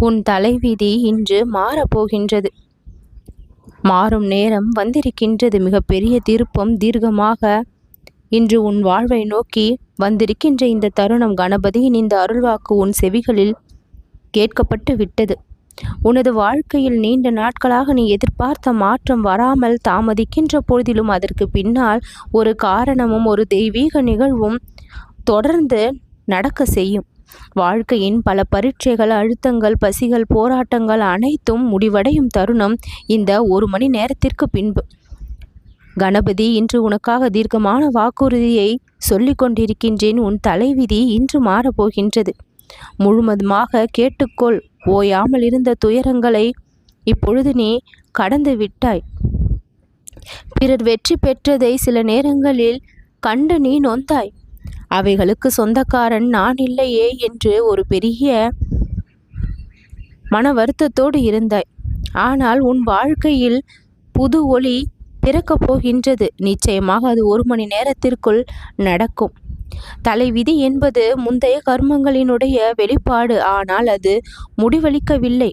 உன் தலைவிதி இன்று மாறப்போகின்றது. மாறும் நேரம் வந்திருக்கின்றது. மிகப்பெரிய திருப்பம் தீர்க்கமாக இன்று உன் வாழ்வை நோக்கி வந்திருக்கின்ற இந்த தருணம் கணபதியின் இந்த அருள்வாக்கு உன் செவிகளில் கேட்கப்பட்டு விட்டது. உனது வாழ்க்கையில் நீண்ட நாட்களாக நீ எதிர்பார்த்த மாற்றம் வராமல் தாமதிக்கின்ற பொழுதிலும் அதற்கு பின்னால் ஒரு காரணமும் ஒரு தெய்வீக நிகழ்வும் தொடர்ந்து நடக்க செய்யும். வாழ்க்கையின் பல பரீட்சைகள் அழுத்தங்கள் பசிகள் போராட்டங்கள் அனைத்தும் முடிவடையும் தருணம் இந்த ஒரு மணி நேரத்திற்கு பின்பு. கணபதி இன்று உனக்காக தீர்க்கமான வாக்குறுதியை சொல்லிக் கொண்டிருக்கின்றேன். உன் தலைவிதி இன்று மாறப்போகின்றது. முழுவதுமாக கேட்டுக்கொள். ஓயாமல் இருந்த துயரங்களை இப்பொழுது நீ கடந்து விட்டாய். பிறர் வெற்றி பெற்றதை சில நேரங்களில் கண்டு நீ நொந்தாய். அவைகளுக்கு சொந்தக்காரன் நான் இல்லையே என்று ஒரு பெரிய மன வருத்தத்தோடு இருந்தாய். ஆனால் உன் வாழ்க்கையில் புது ஒளி பிறக்கப் போகின்றது. நிச்சயமாக அது ஒரு மணி நேரத்திற்குள் நடக்கும். தலைவிதி என்பது முந்தைய கர்மங்களினுடைய வெளிப்பாடு. ஆனால் அது முடிவளிக்கவில்லை.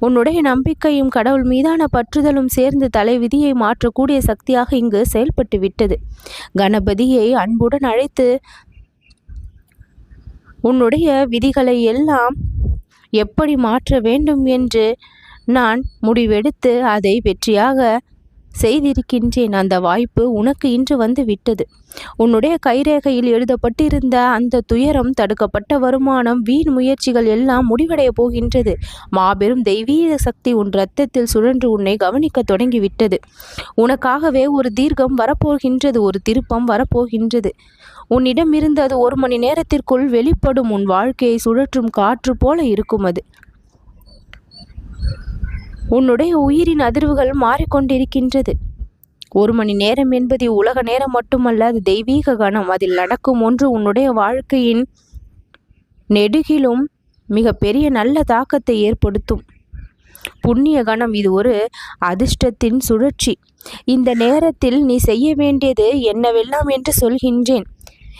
உன்னுடைய நம்பிக்கையும் கடவுள் மீதான பற்றுதலும் சேர்ந்து தலை விதியை மாற்றக்கூடிய சக்தியாக இங்கு செயல்பட்டு விட்டது. கணபதியை அன்புடன் அழைத்து உன்னுடைய விதிகளை எல்லாம் எப்படி மாற்ற வேண்டும்? என்று நான் முடிவெடுத்து அதை வெற்றியாக செய்திருக்கின்றேன். அந்த வாய்ப்பு உனக்கு இன்று வந்து விட்டது. உன்னுடைய கைரேகையில் எழுதப்பட்டிருந்த அந்த துயரம் தடுக்கப்பட்ட வருமானம் வீண் முயற்சிகள் எல்லாம் முடிவடைய போகின்றது. மாபெரும் தெய்வீக சக்தி உன் ரத்தத்தில் சுழன்று உன்னை கவனிக்க தொடங்கிவிட்டது. உனக்காகவே ஒரு தீர்க்கம் வரப்போகின்றது ஒரு திருப்பம் வரப்போகின்றது. உன்னிடம் இருந்து அது ஒரு மணி நேரத்திற்குள் வெளிப்படும். உன் வாழ்க்கையை சுழற்றும் காற்று போல இருக்கும் அது. உன்னுடைய உயிரின் அதிர்வுகள் மாறிக்கொண்டிருக்கின்றது. ஒரு மணி நேரம் என்பது உலக நேரம் மட்டுமல்ல அது தெய்வீக கணம். அதில் நடக்கும் ஒன்று உன்னுடைய வாழ்க்கையின் நெடுகிலும் மிக பெரிய நல்ல தாக்கத்தை ஏற்படுத்தும். புண்ணிய கணம் இது ஒரு அதிர்ஷ்டத்தின் சுழற்சி. இந்த நேரத்தில் நீ செய்ய வேண்டியது என்னவெல்லாம் என்று சொல்கின்றேன்.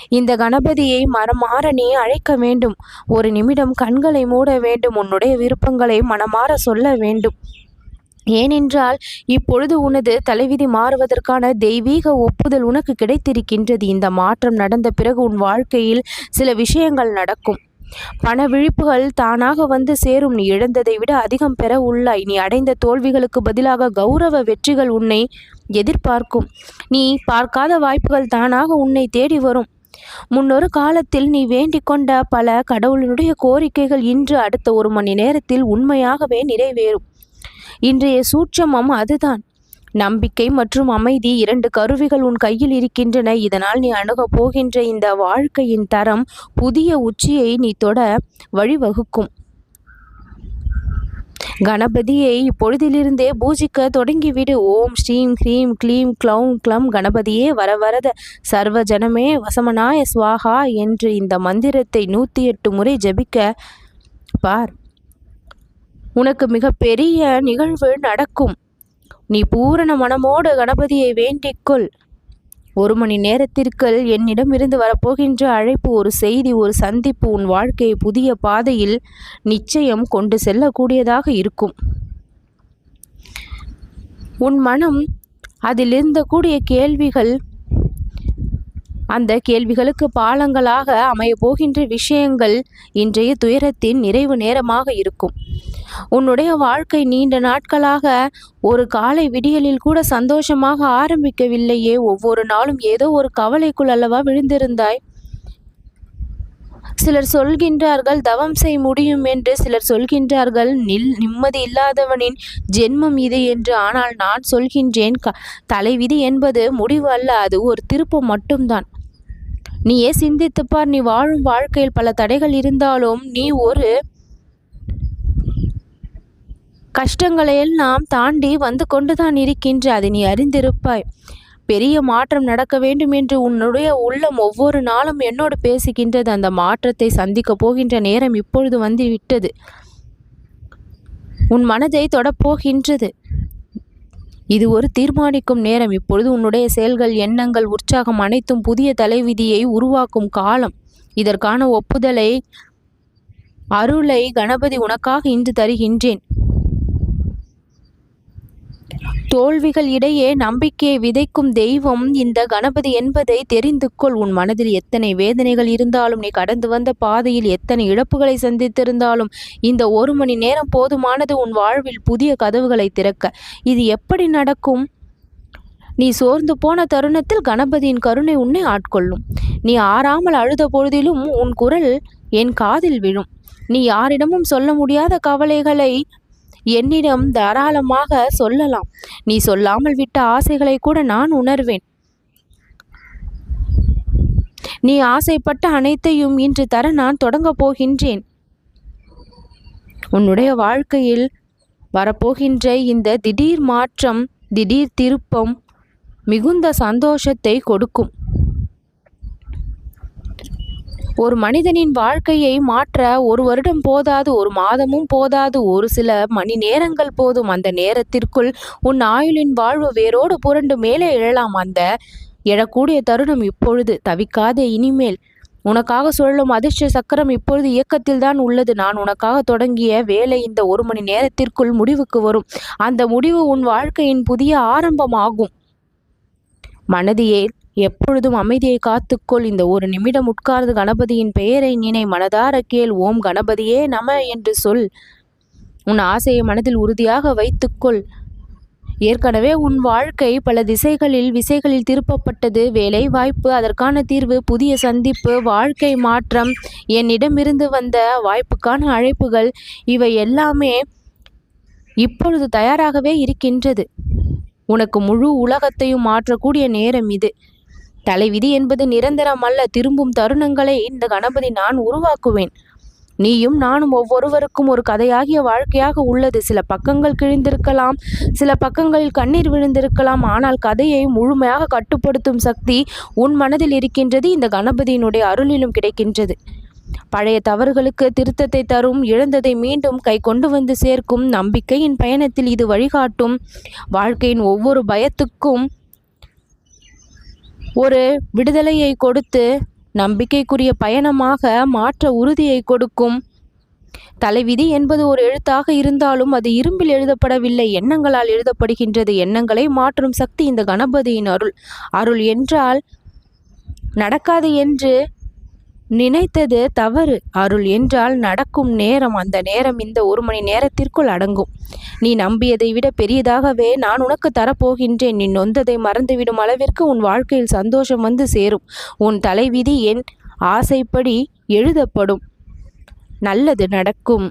இந்த கணபதியை மனமாற நீ அழைக்க வேண்டும். ஒரு நிமிடம் கண்களை மூட வேண்டும். உன்னுடைய விருப்பங்களை மனமாற சொல்ல வேண்டும். ஏனென்றால் இப்பொழுது உனது தலைவிதி மாறுவதற்கான தெய்வீக ஒப்புதல் உனக்கு கிடைத்திருக்கின்றது. இந்த மாற்றம் நடந்த பிறகு உன் வாழ்க்கையில் சில விஷயங்கள் நடக்கும். பண விழிப்புகள் தானாக வந்து சேரும். நீ இழந்ததை விட அதிகம் பெற உள்ளாய். நீ அடைந்த தோல்விகளுக்கு பதிலாக கௌரவ வெற்றிகள் உன்னை எதிர்பார்க்கும். நீ பார்க்காத வாய்ப்புகள் தானாக உன்னை தேடி வரும். முன்னொரு காலத்தில் நீ வேண்டிக் கொண்ட பல கடவுளினுடைய கோரிக்கைகள் இன்று அடுத்த ஒரு மணி நேரத்தில் உண்மையாகவே நிறைவேறும். இன்றைய சூட்சமம் அதுதான். நம்பிக்கை மற்றும் அமைதி இரண்டு கருவிகள் உன் கையில் இருக்கின்றன. இதனால் நீ அணுகப் போகின்ற இந்த வாழ்க்கையின் தரம் புதிய உச்சியை நீ தொட வழிவகுக்கும். கணபதியை இப்பொழுதிலிருந்தே பூஜிக்க தொடங்கிவிடு. ஓம் ஸ்ரீம் ஹ்ரீம் க்ளீம் க்ளௌம் க்ளம் கணபதியே வர வரத சர்வ ஜனமே வசமனாய சுவாகா என்று இந்த மந்திரத்தை நூற்றி எட்டு முறை ஜபிக்க பார். உனக்கு மிக பெரிய நிகழ்வு நடக்கும். நீ பூரண மனமோடு கணபதியை வேண்டிக்கொள் ஒரு மணி நேரத்திற்குள் என்னிடம் இருந்து வரப்போகின்ற அழைப்பு ஒரு செய்தி ஒரு சந்திப்பு உன் வாழ்க்கையை புதிய பாதையில் நிச்சயம் கொண்டு செல்லக்கூடியதாக இருக்கும். உன் மனம் அதில் இருந்தக்கூடிய கேள்விகள் அந்த கேள்விகளுக்கு பாலங்களாக அமையப்போகின்ற விஷயங்கள் இன்றைய துயரத்தின் நிறைவு நேரமாக இருக்கும். உன்னுடைய வாழ்க்கை நீண்ட நாட்களாக ஒரு காலை விடியலில் கூட சந்தோஷமாக ஆரம்பிக்கவில்லையே. ஒவ்வொரு நாளும் ஏதோ ஒரு கவலைக்குள் அல்லவா விழுந்திருந்தாய்? சிலர் சொல்கின்றார்கள் தவம் செய் முடியும் என்று. சிலர் சொல்கின்றார்கள் நில் நிம்மதி இல்லாதவனின் ஜென்மம் இது என்று. ஆனால் நான் சொல்கின்றேன் க தலைவிதி என்பது முடிவு அல்ல அது ஒரு திருப்பம் மட்டும்தான். நீயே சிந்தித்துப்பார்? நீ வாழும் வாழ்க்கையில் பல தடைகள் இருந்தாலும் நீ ஒரு கஷ்டங்களையெல்லாம் தாண்டி வந்து கொண்டுதான் இருக்கின்ற அதை நீ அறிந்திருப்பாய். பெரிய மாற்றம் நடக்க வேண்டும் என்று உன்னுடைய உள்ளம் ஒவ்வொரு நாளும் என்னோடு பேசுகின்றது. அந்த மாற்றத்தை சந்திக்க போகின்ற நேரம் இப்பொழுது வந்து விட்டது. உன் மனதை தொடப்போகின்றது. இது ஒரு தீர்மானிக்கும் நேரம். இப்பொழுது உன்னுடைய செயல்கள் எண்ணங்கள் உற்சாகம் அனைத்தும் புதிய தலைவிதியை உருவாக்கும் காலம். இதற்கான ஒப்புதலை அருளை கணபதி உனக்காக இன்று தருகின்றேன். தோல்விகள் இடையே நம்பிக்கையை விதைக்கும் தெய்வம் இந்த கணபதி என்பதை தெரிந்து கொள். உன் மனதில் எத்தனை வேதனைகள் இருந்தாலும் நீ கடந்து வந்த பாதையில் எத்தனை இழப்புகளை சந்தித்திருந்தாலும் இந்த ஒரு மணி நேரம் போதுமானது உன் வாழ்வில் புதிய கதவுகளை திறக்க. இது எப்படி நடக்கும்? நீ சோர்ந்து போன தருணத்தில் கணபதியின் கருணை உன்னை ஆட்கொள்ளும். நீ ஆறாமல் அழுத பொழுதிலும் உன் குரல் என் காதில் விழும். நீ யாரிடமும் சொல்ல முடியாத கவலைகளை என்னிடம் தாராளமாக சொல்லலாம். நீ சொல்லாமல் விட்ட ஆசைகளை கூட நான் உணர்வேன். நீ ஆசைப்பட்ட அனைத்தையும் இன்று தர நான் தொடங்கப் போகின்றேன். உன்னுடைய வாழ்க்கையில் வரப்போகின்ற இந்த திடீர் மாற்றம் திடீர் திருப்பம் மிகுந்த சந்தோஷத்தை கொடுக்கும். ஒரு மனிதனின் வாழ்க்கையை மாற்ற ஒரு வருடம் போதாது ஒரு மாதமும் போதாது ஒரு சில மணி நேரங்கள் போதும். அந்த நேரத்திற்குள் உன் ஆயுளின் வாழ்வு வேரோடு புரண்டு மேலே எழலாம். அந்த எழக்கூடிய தருணம் இப்பொழுது. தவிக்காதே இனிமேல். உனக்காக சொல்லும் அதிர்ஷ்ட சக்கரம் இப்பொழுது இயக்கத்தில் தான் உள்ளது. நான் உனக்காக தொடங்கிய வேலை இந்த ஒரு மணி நேரத்திற்குள் முடிவுக்கு வரும். அந்த முடிவு உன் வாழ்க்கையின் புதிய ஆரம்பமாகும். மனதியே எப்பொழுதும் அமைதியை காத்துக்கொள். இந்த ஒரு நிமிடம் உட்கார்ந்து கணபதியின் பெயரை நினை மனதார கேள். ஓம் கணபதியே நம என்று சொல். உன் ஆசையை மனதில் உறுதியாக வைத்துக்கொள். ஏற்கனவே உன் வாழ்க்கை பல திசைகளில் விசைகளில் திருப்பப்பட்டது. வேலை வாய்ப்பு அதற்கான தீர்வு புதிய சந்திப்பு வாழ்க்கை மாற்றம் என்னிடமிருந்து வந்த வாய்ப்புக்கான அழைப்புகள் இவை எல்லாமே இப்பொழுது தயாராகவே இருக்கின்றது. உனக்கு முழு உலகத்தையும் மாற்றக்கூடிய நேரம் இது. தலைவிதி என்பது நிரந்தரம் அல்ல. திரும்பும் தருணங்களை இந்த கணபதி நான் உருவாக்குவேன். நீயும் நானும் ஒவ்வொருவருக்கும் ஒரு கதையாகிய வாழ்க்கையாக உள்ளது. சில பக்கங்கள் கிழிந்திருக்கலாம் சில பக்கங்களில் கண்ணீர் விழுந்திருக்கலாம். ஆனால் கதையை முழுமையாக கட்டுப்படுத்தும் சக்தி உன் மனதில் இருக்கின்றது இந்த கணபதியினுடைய அருளிலும் கிடைக்கின்றது. பழைய தவறுகளுக்கு திருத்தத்தை தரும் இழந்ததை மீண்டும் கை கொண்டு வந்து சேர்க்கும் நம்பிக்கையின் பயணத்தில் இது வழிகாட்டும். வாழ்க்கையின் ஒவ்வொரு பயத்துக்கும் ஒரு விடுதலையை கொடுத்து நம்பிக்கைக்குரிய பயணமாக மாற்ற உறுதியை கொடுக்கும். தலைவிதி என்பது ஒரு எழுத்தாக இருந்தாலும் அது இரும்பில் எழுதப்படவில்லை. எண்ணங்களால் எழுதப்படுகின்றது. எண்ணங்களை மாற்றும் சக்தி இந்த கணபதியின் அருள். அருள் என்றால் நடக்காது என்று நினைத்தது தவறு. அருள் என்றால் நடக்கும் நேரம் அந்த நேரம் இந்த ஒரு மணி நேரத்திற்குள் அடங்கும். நீ நம்பியதை விட பெரியதாகவே நான் உனக்கு தரப்போகின்றேன். நீ நொந்ததை மறந்துவிடும் அளவிற்கு உன் வாழ்க்கையில் சந்தோஷம் வந்து சேரும். உன் தலைவிதி என் ஆசைப்படி எழுதப்படும். நல்லது நடக்கும்.